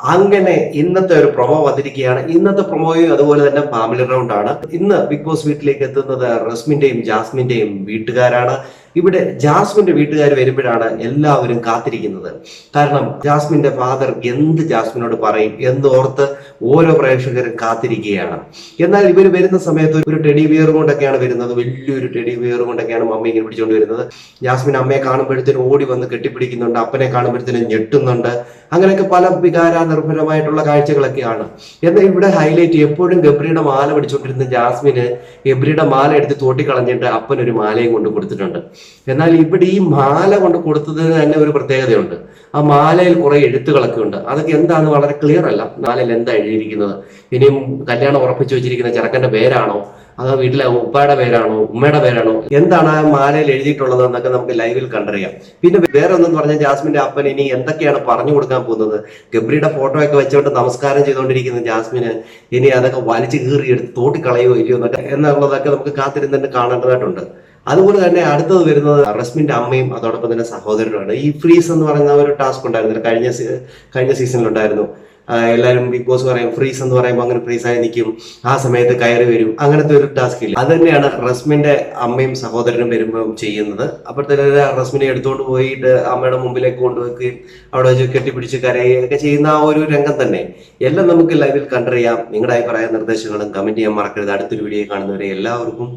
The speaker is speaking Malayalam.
അങ്ങനെ ഇന്നത്തെ ഒരു പ്രൊമോ വന്നിരിക്കുകയാണ്. ഇന്നത്തെ പ്രൊമോയും അതുപോലെ തന്നെ ഫാമിലി റൗണ്ട് ആണ്. ഇന്ന് ബിഗ് ബോസ് വീട്ടിലേക്ക് എത്തുന്നത് റസ്മിന്റെയും ജാസ്മിന്റെയും വീട്ടുകാരാണ്. ഇവിടെ ജാസ്മിന്റെ വീട്ടുകാർ വരുമ്പോഴാണ് എല്ലാവരും കാത്തിരിക്കുന്നത്. കാരണം ജാസ്മിന്റെ ഫാദർ എന്ത് ജാസ്മിനോട് പറയും എന്നോർത്ത് ഓരോ പ്രേക്ഷകരും കാത്തിരിക്കുകയാണ്. എന്നാൽ ഇവർ വരുന്ന സമയത്ത് ഒരു ടെഡി ബിയർ കൊണ്ടൊക്കെയാണ് വരുന്നത്. വലിയൊരു ടെഡി ബിയർ കൊണ്ടൊക്കെയാണ് മമ്മി ഇങ്ങനെ പിടിച്ചുകൊണ്ട് വരുന്നത്. ജാസ്മിൻ അമ്മയെ കാണുമ്പോഴത്തേനും ഓടി വന്ന് കെട്ടിപ്പിടിക്കുന്നുണ്ട്. അപ്പനെ കാണുമ്പോഴത്തേനും ഞെട്ടുന്നുണ്ട്. അങ്ങനെയൊക്കെ പല വികാര നിർഭരമായിട്ടുള്ള കാഴ്ചകളൊക്കെയാണ്. എന്നാൽ ഇവിടെ ഹൈലൈറ്റ് എപ്പോഴും ഗബ്രിയുടെ മാല പിടിച്ചുകൊണ്ടിരുന്ന ജാസ്മിന് ഗബ്രിയുടെ മാല എടുത്ത് തോട്ടിക്കളഞ്ഞിട്ട് അപ്പൻ ഒരു മാലയും കൊണ്ട് കൊടുത്തിട്ടുണ്ട്. എന്നാൽ ഇവിടെ ഈ മാല കൊണ്ട് കൊടുത്തതിന് തന്നെ ഒരു പ്രത്യേകതയുണ്ട്. ആ മാലയിൽ കുറെ എഴുത്തുകളൊക്കെ ഉണ്ട്. അതൊക്കെ എന്താണ് വളരെ ക്ലിയർ അല്ല. മാലയിൽ എന്താ എഴുതിയിരിക്കുന്നത്? ഇനിയും കല്യാണം ഉറപ്പിച്ചു വെച്ചിരിക്കുന്ന ചെറുക്കന്റെ പേരാണോ? അതോ വീട്ടിലെ ഉപ്പയുടെ പേരാണോ ഉമ്മയുടെ പേരാണോ? എന്താണ് ആ മാലയിൽ എഴുതിയിട്ടുള്ളത് എന്നൊക്കെ നമുക്ക് ലൈവിൽ കണ്ടറിയാം. പിന്നെ വേറെ ഒന്നെന്ന് പറഞ്ഞാൽ ജാസ്മിന്റെ അപ്പൻ ഇനി എന്തൊക്കെയാണ് പറഞ്ഞു കൊടുക്കാൻ പോകുന്നത്? ഗബ്രിയുടെ ഫോട്ടോ ഒക്കെ വെച്ചുകൊണ്ട് നമസ്കാരം ചെയ്തുകൊണ്ടിരിക്കുന്ന ജാസ്മിന് ഇനി അതൊക്കെ വലിച്ചു കീറി എടുത്ത് തോട്ടിക്കളയോ ഇല്ലയോ എന്നൊക്കെ എന്നുള്ളതൊക്കെ നമുക്ക് കാത്തിരുന്നിട്ട് കാണേണ്ടതായിട്ടുണ്ട്. അതുപോലെ തന്നെ അടുത്തത് വരുന്നത് റസ്മിന്റെ അമ്മയും അതോടൊപ്പം തന്നെ സഹോദരനുമാണ്. ഈ ഫ്രീസ് എന്ന് പറയുന്ന ഒരു ടാസ്ക് ഉണ്ടായിരുന്നില്ല. കഴിഞ്ഞ കഴിഞ്ഞ സീസണിലുണ്ടായിരുന്നു എല്ലാവരും ബിഗ് ബോസ് പറയും ഫ്രീസ് എന്ന് പറയുമ്പോൾ അങ്ങനെ ഫ്രീസ് ആയി നിൽക്കും ആ സമയത്ത് കയറി വരും. അങ്ങനത്തെ ഒരു ടാസ്ക് ഇല്ല. അത് തന്നെയാണ് റസ്മിന്റെ അമ്മയും സഹോദരനും വരുമ്പോൾ ചെയ്യുന്നത്. അപ്പോഴത്തേക്ക് റസ്മിനെ എടുത്തുകൊണ്ട് പോയിട്ട് അമ്മയുടെ മുമ്പിലേക്ക് കൊണ്ടുവെക്കുകയും അവിടെ വെച്ച് കെട്ടിപ്പിടിച്ച് കരയുകയൊക്കെ ചെയ്യുന്ന ആ ഒരു രംഗം തന്നെ. എല്ലാം നമുക്ക് ലൈവിൽ കണ്ടറിയാം. നിങ്ങളുടെ അഭിപ്രായ നിർദ്ദേശങ്ങളും കമന്റ് ചെയ്യാൻ മറക്കരുത്. അടുത്തൊരു വീഡിയോ കാണുന്നവരെ എല്ലാവർക്കും